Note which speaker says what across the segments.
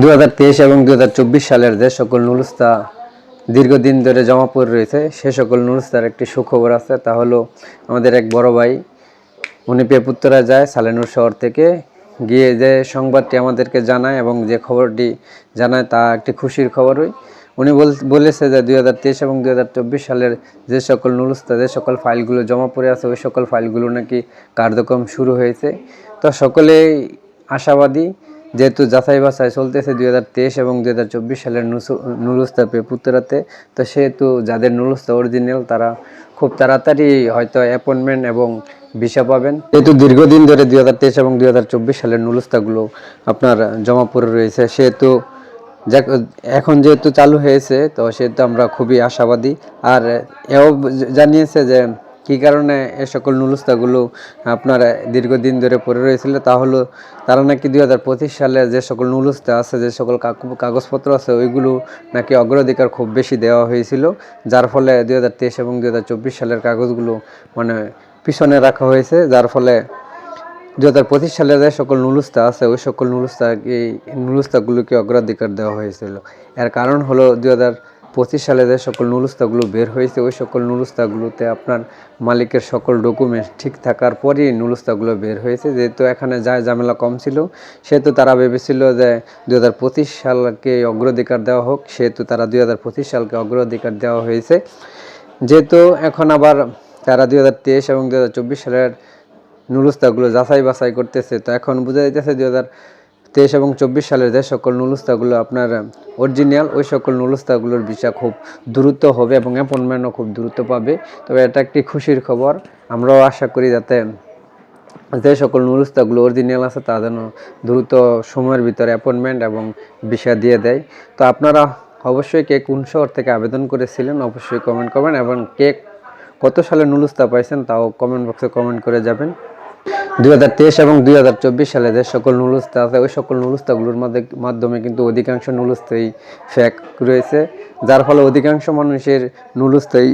Speaker 1: দু হাজার তেইশ এবং দু হাজার চব্বিশ সালের যে সকল নুরুস্তা দীর্ঘদিন ধরে জমা পড়ে রয়েছে, সে সকল নুরুস্তার একটি সুখবর আছে, তা হলো আমাদের এক বড় ভাই, উনি পেপুত্তরা যায় সালেনুর শহর থেকে গিয়ে যে সংবাদটি আমাদেরকে জানায় এবং যে খবরটি জানায় তা একটি খুশির খবরই উনি বল- বলেছে যে দুই হাজার তেইশ এবং দুই হাজার চব্বিশ সালের যে সকল নুরুস্তা যে সকল ফাইলগুলো জমা পড়ে আছে, ওই সকল ফাইলগুলো নাকি কার্যক্রম শুরু হয়েছে। তো সকলেই আশাবাদী যেহেতু যাচাই বাছাই চলতেছে দুই হাজার তেইশ এবং দুই হাজার চব্বিশ সালের নুরুস্তা পেপুত্তরাতে তো সেহেতু যাদের নুরুস্তা অরিজিনাল তারা খুব তাড়াতাড়ি হয়তো অ্যাপয়েন্টমেন্ট এবং ভিসা পাবেন। যেহেতু দীর্ঘদিন ধরে দুই হাজার তেইশ এবং দুই হাজার চব্বিশ সালের নুরুস্তাগুলো আপনার জমা পড়ে রয়েছে, সেহেতু এখন যেহেতু চালু হয়েছে, তো সেহেতু আমরা খুবই আশাবাদী। আর এও জানিয়েছে যে কী কারণে এ সকল নুরুস্তাগুলো আপনার দীর্ঘদিন ধরে পড়ে রয়েছিল? তা হলো, তারা নাকি দুই হাজার পঁচিশ সালে যে সকল নুরুস্তা আছে, যে সকল কাগ- কাগজপত্র আছে, ওইগুলো নাকি অগ্রাধিকার খুব বেশি দেওয়া হয়েছিল, যার ফলে দুই হাজার তেইশ এবং দুই হাজার চব্বিশ সালের কাগজগুলো মানে পিছনে রাখা হয়েছে, যার ফলে দু হাজার পঁচিশ সালে যে সকল নুরুস্তা আছে, ওই সকল নুরুস্তা এই নুরুস্তাগুলোকে অগ্রাধিকার দেওয়া হয়েছিল। এর কারণ হলো দু হাজার পঁচিশ সালে যে সকল নুরুস্তাগুলো বের হয়েছে, ওই সকল নুরুস্তাগুলোতে আপনার মালিকের সকল ডকুমেন্টস ঠিক থাকার পরই নুরুস্তাগুলো বের হয়েছে। যেহেতু এখানে যায় ঝামেলা কম ছিল, সেহেতু তারা ভেবেছিল যে দু হাজার পঁচিশ সালকে অগ্রাধিকার দেওয়া হোক, সেহেতু তারা দুই হাজার পঁচিশ সালকে অগ্রাধিকার দেওয়া হয়েছে। যেহেতু এখন আবার তারা দুই হাজার তেইশ এবং দু হাজার চব্বিশ সালের নুরুস্তাগুলো যাচাই বাছাই করতেছে, তো এখন বোঝা যাইতেছে দু হাজার তেইশ এবং চব্বিশ সালের যে সকল নুরুস্তাগুলো আপনার অরিজিনাল ওই সকল নুরুস্তাগুলোর ভিসা খুব দ্রুত হবে এবং অ্যাপয়েন্টমেন্টও খুব দ্রুত পাবে। তবে এটা একটি খুশির খবর। আমরাও আশা করি যাতে যে সকল নুরুস্তাগুলো অরিজিনাল আছে তা যেন দ্রুত সময়ের ভিতরে অ্যাপয়েন্টমেন্ট এবং ভিসা দিয়ে দেয়। তো আপনারা অবশ্যই কে কোন শহর থেকে আবেদন করেছিলেন অবশ্যই কমেন্ট করবেন এবং কে কত সালে নুরুস্তা পাইছেন তাও কমেন্ট বক্সে কমেন্ট করে যাবেন। দুই হাজার তেইশ এবং দুই হাজার চব্বিশ সালে যে সকল নুরুস্তা আছে, ওই সকল নুলুস্তাগুলোর মাধ্যমে মাধ্যমে কিন্তু অধিকাংশ নুরুস্তাই ফ্যাক রয়েছে, যার ফলে অধিকাংশ মানুষের নুরুস্তাই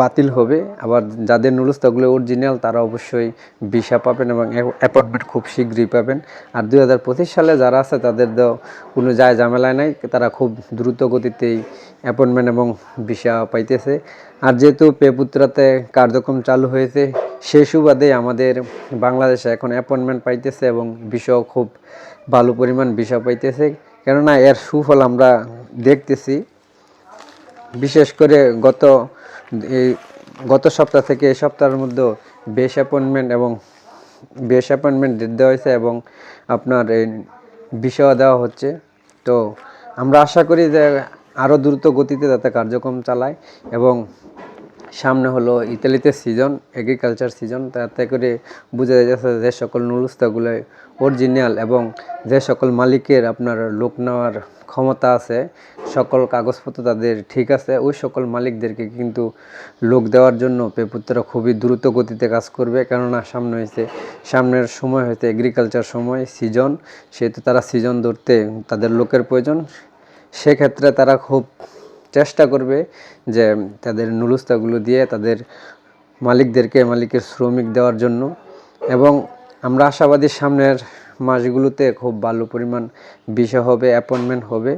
Speaker 1: বাতিল হবে। আবার যাদের নুলুস্তাগুলো অরিজিনাল তারা অবশ্যই ভিসা পাবেন এবং অ্যাপয়েন্টমেন্ট খুব শীঘ্রই পাবেন। আর দুই হাজার পঁচিশ সালে যারা আছে, তাদের তো কোনো যায় ঝামেলায় নাই, তারা খুব দ্রুত গতিতেই অ্যাপয়েন্টমেন্ট এবং ভিসা পাইতেছে। আর যেহেতু পেপুত্রাতে কার্যক্রম চালু হয়েছে সেই সুবাদে আমাদের বাংলাদেশে এখন অ্যাপয়েন্টমেন্ট পাইতেছে এবং বিষয় খুব ভালো পরিমাণ বিষয় পাইতেছে। কেননা এর সুফল আমরা দেখতেছি। বিশেষ করে গত, এই গত সপ্তাহ থেকে এই সপ্তাহের মধ্যে বেশ অ্যাপয়েন্টমেন্ট এবং বেশ অ্যাপয়েন্টমেন্ট দেওয়া হয়েছে এবং আপনার এই বিষয় দেওয়া হচ্ছে। তো আমরা আশা করি যে আরও দ্রুত গতিতে যাতে কার্যক্রম চালায় এবং সামনে হলো ইতালিতে সিজন এগ্রিকালচার সিজন তাতে করে বোঝা যাচ্ছে যে সকল নুরুস্তাগুলো অরিজিনাল এবং যে সকল মালিকের আপনার লোক নেওয়ার ক্ষমতা আছে, সকল কাগজপত্র তাদের ঠিক আছে, ওই সকল মালিকদেরকে কিন্তু লোক দেওয়ার জন্য পেপুত্রা খুবই দ্রুত গতিতে কাজ করবে। কেননা সামনে হয়েছে, সামনের সময় হয়েছে এগ্রিকালচার সময় সিজন সেহেতু তারা সিজন ধরতে তাদের লোকের প্রয়োজন। সেক্ষেত্রে তারা খুব চেষ্টা করবে যে তাদের নুরুস্তাগুলো দিয়ে তাদের মালিকদেরকে, মালিকের শ্রমিক দেওয়ার জন্য। এবং আমরা আশাবাদী সামনের মাসগুলোতে খুব ভালো পরিমাণ বিষয় হবে অ্যাপয়েন্টমেন্ট হবে।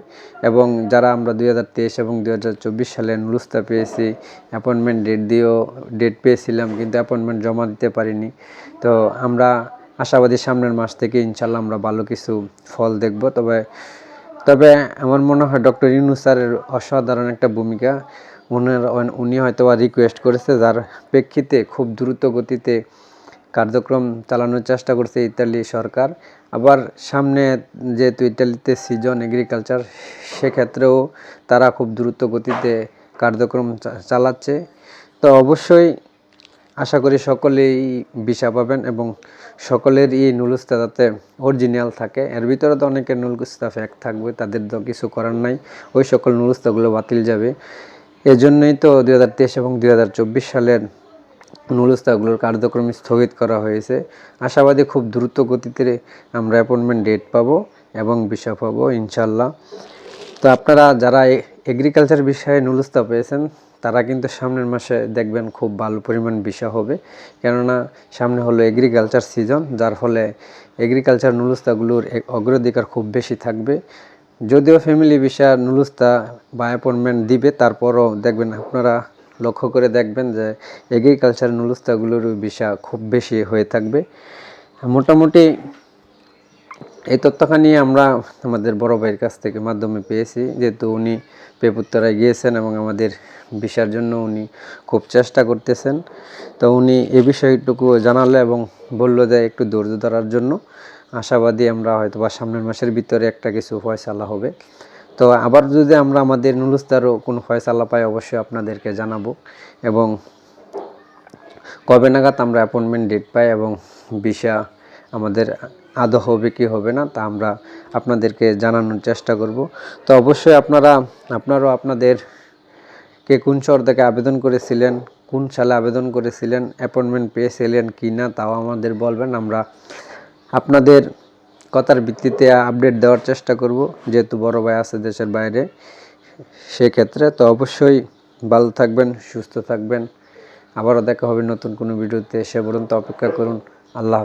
Speaker 1: এবং যারা আমরা দুই হাজার তেইশ এবং দুই হাজার চব্বিশ সালে নুরুস্তা পেয়েছি অ্যাপয়েন্টমেন্ট ডেট দিয়েও ডেট পেয়েছিলাম কিন্তু অ্যাপয়েন্টমেন্ট জমা দিতে পারিনি। তো আমরা আশাবাদী সামনের মাস থেকে ইনশাল্লাহ আমরা ভালো কিছু ফল দেখব। তবে তবে আমার মনে হয় ডক্টর ইউনুস স্যারের অসাধারণ একটা ভূমিকা। ওনার উনি হয়তো রিকোয়েস্ট করেছে, যার প্রেক্ষিতে খুব দ্রুত গতিতে কার্যক্রম চালানোর চেষ্টা করছে ইতালি সরকার। আবার সামনে যেহেতু ইতালিতে সিজন এগ্রিকালচার সেক্ষেত্রেও তারা খুব দ্রুত গতিতে কার্যক্রম চালাচ্ছে। তো অবশ্যই আশা করি সকলেই ভিসা পাবেন এবং সকলের এই নুলুস্তা যাতে অরিজিনাল থাকে। এর ভিতরে তো অনেকের নুলুস্তা ফ্যাক থাকবে, তাদের তো কিছু করার নাই। ওই সকল নুলুস্তাগুলো বাতিল যাবে। এজন্যই তো দুই হাজার তেইশ এবং দুই হাজার চব্বিশ সালের নুলুস্তাগুলোর কার্যক্রম স্থগিত করা হয়েছে। আশাবাদী খুব দ্রুত গতিতে আমরা অ্যাপয়েন্টমেন্ট ডেট পাবো এবং ভিসা পাবো ইনশাল্লাহ তো আপনারা যারা এগ্রিকালচার বিষয়ে নুলুস্তা পেয়েছেন, তারা কিন্তু সামনের মাসে দেখবেন খুব ভালো পরিমাণ বিষা হবে। কেননা সামনে হলো এগ্রিকালচার সিজন যার ফলে এগ্রিকালচার নুলুস্তাগুলোর অগ্রাধিকার খুব বেশি থাকবে। যদিও ফ্যামিলি ভিসা নুলুস্তা বা অ্যাপয়েন্টমেন্ট দিবে, তারপরও দেখবেন আপনারা লক্ষ্য করে দেখবেন যে এগ্রিকালচার নুলুস্তাগুলোর ভিসা খুব বেশি হয়ে থাকবে। মোটামুটি এই তথ্যখানি আমরা আমাদের বড় ভাইয়ের কাছ থেকে মাধ্যমে পেয়েছি, যেহেতু উনি পেপুত্তরায় গিয়েছেন এবং আমাদের ভিসার জন্য উনি খুব চেষ্টা করতেছেন। তো উনি এ বিষয়টুকু জানালো এবং বলল যে একটু ধৈর্য ধরার জন্য আশাবাদী আমরা হয়তো বা সামনের মাসের ভিতরে একটা কিছু ফয়সালা হবে। তো আবার যদি আমরা আমাদের নুলুস্তারও কোনো ফয়সালা পাই, অবশ্যই আপনাদেরকে জানাব এবং কবে নাগাদ আমরা অ্যাপয়েন্টমেন্ট ডেট পাই এবং ভিসা আমাদের আদৌ হবে কি হবে না তা আমরা আপনাদেরকে জানানোর চেষ্টা করব। তো অবশ্যই আপনারা, আপনারাও আপনাদের কে কোন শহর থেকে আবেদন করেছিলেন, কোন সালে আবেদন করেছিলেন অ্যাপয়েন্টমেন্ট পেয়েছিলেন কি না তাও আমাদের বলবেন। আমরা আপনাদের কথার ভিত্তিতে আপডেট দেওয়ার চেষ্টা করব, যেহেতু বড় ভাই আছে দেশের বাইরে সেক্ষেত্রে। তো অবশ্যই ভালো থাকবেন, সুস্থ থাকবেন। আবারও দেখা হবে নতুন কোনো ভিডিওতে, সে পর্যন্ত অপেক্ষা করুন। আল্লাহ।